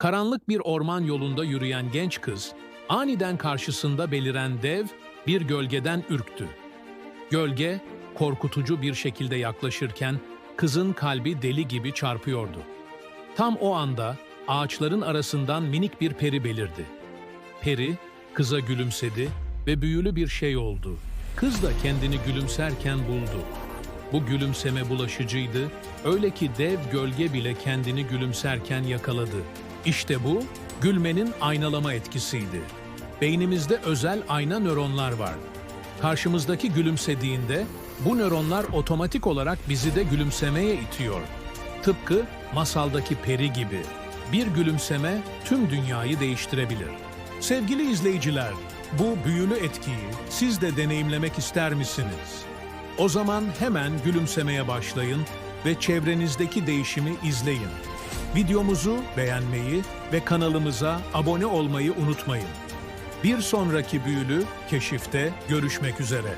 Karanlık bir orman yolunda yürüyen genç kız, aniden karşısında beliren dev bir gölgeden ürktü. Gölge, korkutucu bir şekilde yaklaşırken kızın kalbi deli gibi çarpıyordu. Tam o anda ağaçların arasından minik bir peri belirdi. Peri, kıza gülümsedi ve büyülü bir şey oldu. Kız da kendini gülümserken buldu. Bu gülümseme bulaşıcıydı, öyle ki dev gölge bile kendini gülümserken yakaladı. İşte bu, gülmenin aynalama etkisiydi. Beynimizde özel ayna nöronlar var. Karşımızdaki gülümsediğinde bu nöronlar otomatik olarak bizi de gülümsemeye itiyor. Tıpkı masaldaki peri gibi. Bir gülümseme tüm dünyayı değiştirebilir. Sevgili izleyiciler, bu büyülü etkiyi siz de deneyimlemek ister misiniz? O zaman hemen gülümsemeye başlayın ve çevrenizdeki değişimi izleyin. Videomuzu beğenmeyi ve kanalımıza abone olmayı unutmayın. Bir sonraki büyülü keşifte görüşmek üzere.